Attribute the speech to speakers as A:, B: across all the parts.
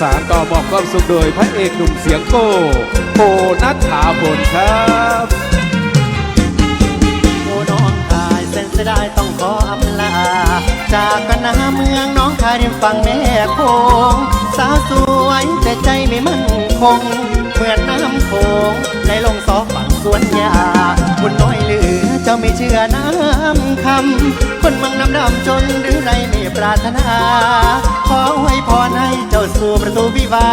A: สารต่อบอกความสุขโดยพระเอกหนุ่มเสียงโก้โพนัทถาผลครับ
B: โอ้น้องคายเส้นเสียดายต้องขออำลา จากกันนาเมืองน้องคายริมฝั่งแม่โคงสาวสวยแต่ใจไม่มั่นคงเหมือนน้ำโขง ไม่เชื่อน้ำคำ คนมืองน้ำดำจนหรือไรไม่ปรารถนา ขอไว้พรให้เจ้าสู่ประตูวิวา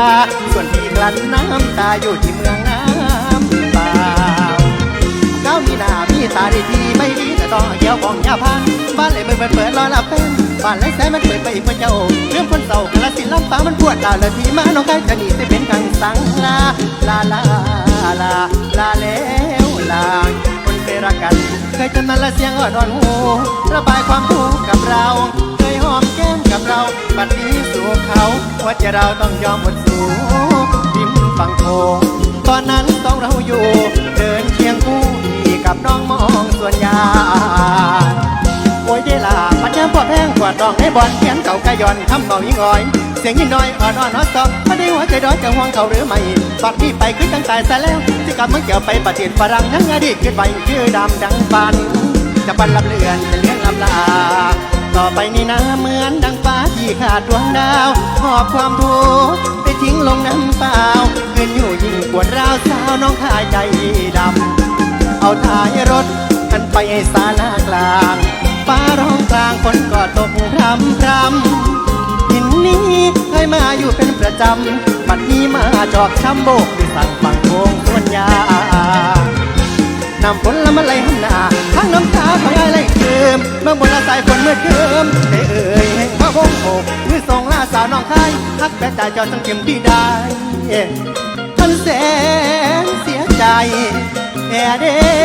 B: ส่วนพี่กลั้นน้ำตาอยู่ที่เมืองน้ำเปล่าเก้ามีหน้ามีตาดีดีไม่ดีแต่ต้องเกี่ยวของยาพันบ้านเลยมือเปิดเปิดรอรับแฟนบ้านเลยแสมันเปิดไปอีกคนเจ้า เรื่องคนเศร้ากระสินลำฟ้ามันปวดตาเลยทีมาน้องใครจะหนีไปเป็นกังสังลาลาลาลาลาแล้วลาคนเคยรักกัน เคยจนมันละเสียงอ่อนอ่อนหู ระบายความทุกข์กับเรา เคยหอมแก้มกับเรา บัดนี้สู่เขาว่าจะเราต้องยอมหมดสู่ริมฝั่งโขงตอนนั้นต้องเราอยู่ เดินเคียงคู่พี่กับน้องมองส่วนยาโอ้ยเดล่าปัญญามปวดแห้งปวดดองในบอลเขียนเก่ากะย่อนทำเมายิ่งอ่อย เสียงยิ่งน้อยอ่อนอ่อนนอสอบมาได้หัวใจร้อยจะห่วงเขาหรือไม่ปัดพี่ไปคือจังแตายซะแล้วที่กลับมื่อเกี่ยวไปประเทศฝรั่งยังอดีตคิดไว้ชื่อดำดังฟัน จะปันลำเลือนจะเลี้ยงลำลา ต่อไปนี่นะเหมือนดังฟ้าที่ขาดดวงดาวหอบความทุกข์ไปทิ้งลงน้ำเปล่าเงินอยู่ยิ่งปวดร้าวสาวน้องขายใจดำเอาท้ายรถกันไปให้สารากลางฟ้าร้องกลางฝนก็ตกพรำพรำ มาอยู่เป็นประจำบัดนี้มาจอกช้ำโบกด้วยสั่งฝั่งโคงสวนยานำฝนละมันไหลหำหน้าทั้งน้ำตาของไอ้ไหลเติมเมื่อบนละสายฝนเมื่อเดิมได้เอ่ยแห่งพระวงโอกมือส่งลาสาวน้องคายฮักแต่ใจเจ้าต้งเก็มที่ได้ท่านแสนเสียใจแอ่เด้